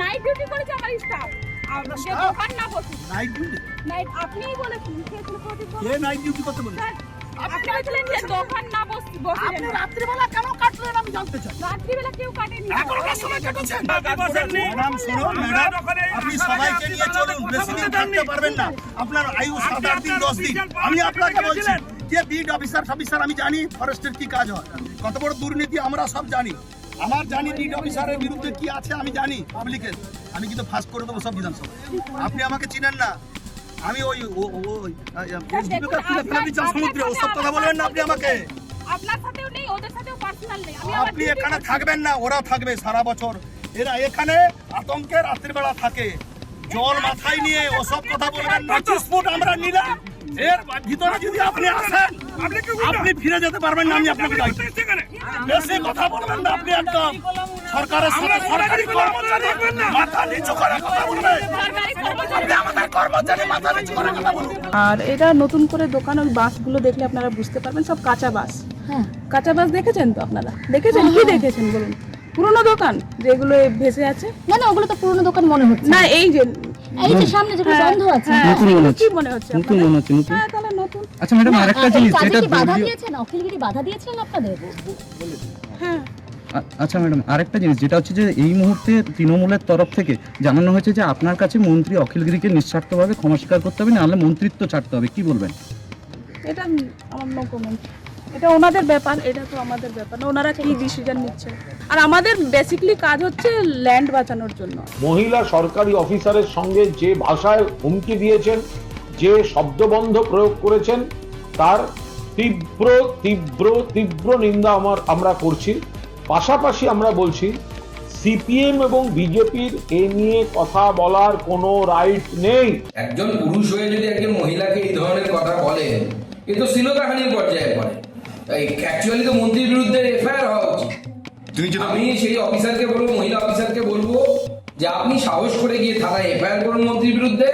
Night duty করেছে আমার staff আপনার যে staff? দোকান না বসে নাইট ডিউটি নাইট আপনিই বলেছেন কে নাইট ডিউটি করতে বলে আপনি বলছিলেন যে দোকান না বসে বসে আপনি রাত্রিবেলা কেন কাটলেন আমি জানতে চাই রাত্রিবেলা কেউ কাটেনি এগারোটার সময় কেটেছেন ম্যাডাম শুনুন ম্যাডাম আপনি সবাইকে নিয়ে চলুন বেশি দিন থাকতে পারবেন না আপনার আয়ু সাত আট দিন দশ দিন আমি আপনাকে বলছি যে বিড অফিসার অফিসার আমি জানি ফরেস্টের কি কাজ হয় কত বড় দুর্নীতি আমরা সব জানি আমার জানি বিড অফিসারের বিরুদ্ধে কি আছে আমি জানি পাবলিকের আমি কিন্তু ফাস্ট করে দেবো সব বিধানসভা। আপনি আমাকে চিনেন না। আমি ওই সমুদ্রে। ওসব কথা বলবেন না আপনি আমাকে। আপনার সাথেও নেই ওদের সাথেও পার্সোনাল নেই। আমি আমার আপনি এখানে থাকবেন না ওরা থাকবে সারা বছর। এরা এখানে আতঙ্কে রাত্রিবেলা থাকে। জল মাথায় নিয়ে ওসব কথা বলবেন পঁচিশ ফুট আমরা নিলাম। এর ভিতরে যদি আপনি আসেন আপনি ফিরে যেতে পারবেন না আমি আপনাকে দায়িত্ব। বেশি কথা বলবেন না আপনি একদম। সরকারের সাথে সরকারি কর্মচারী মাথা নিচু করে কথা বলবেন। সরকারি কর্মচারী। আপনি আমাদের কর্মচারী মাথা নিচু করে কথা বলুন। আর এটা নতুন করে দোকান ওই বাসগুলো দেখলে আপনারা বুঝতে পারবেন সব কাঁচা বাস। হ্যাঁ। কাঁচা বাস দেখেছেন তো আপনারা? দেখেছেন? কি দেখেছেন বলুন? পুরনো দোকান যেগুলো ভেসে আছে? না না ওগুলো তো পুরনো দোকান মনে হচ্ছে না এই যে এই যে সামনে যেগুলো হ্যাঁ, বন্ধ আছে। হ্যাঁ, নতুন মনে হচ্ছে। মনে হচ্ছে নতুন মনে হচ্ছে, নতুন। হ্যাঁ তাহলে নতুন। আচ্ছা ম্যাডাম আরেকটা জিনিস যেটা বাধা দিয়েছেন অখিলগিরি বাধা দিয়েছিলেন আপনাদের? হ্যাঁ। আচ্ছা ম্যাডাম আরেকটা জিনিস যেটা হচ্ছে যে এই মুহূর্তে তৃণমূলের তরফ থেকে জানানো হয়েছে যে আপনার কাছে মন্ত্রী অখিল অখিলগিরিকে নিঃস্বার্থভাবে ক্ষমা স্বীকার করতে হবে নাহলে মন্ত্রিত্ব ছাড়তে হবে। কি বলবেন? এটা আমার নো কমেন্ট এটা ওনাদের ব্যাপার এটা তো আমাদের ব্যাপার না ওনারা কি ডিসিশন নিচ্ছেন আর আমাদের বেসিক্যালি কাজ হচ্ছে ল্যান্ড বাঁচানোর জন্য। মহিলা সরকারি অফিসারের সঙ্গে যে ভাষায় হুমকি দিয়েছেন যে শব্দবন্ধ প্রয়োগ করেছেন তার তীব্র তীব্র তীব্র নিন্দা আমার আমরা করছি। পাশাপাশি আমরা বলছি সিপিএম এবং বিজেপির এ নিয়ে কথা বলার কোনো রাইট নেই। একজন পুরুষ হয়ে যদি একজন মহিলাকে এই ধরনের কথা বলেন এ তো শ্লীলতাহানির পর্যায়ে পড়ে। অ্যাকচুয়ালি তো মন্ত্রীর বিরুদ্ধে এফআইআর হওয়া উচিত। আমি সেই অফিসারকে বলব মহিলা অফিসারকে বলব যে আপনি সাহস করে গিয়ে থানায় এফআইআর করুন মন্ত্রীর বিরুদ্ধে।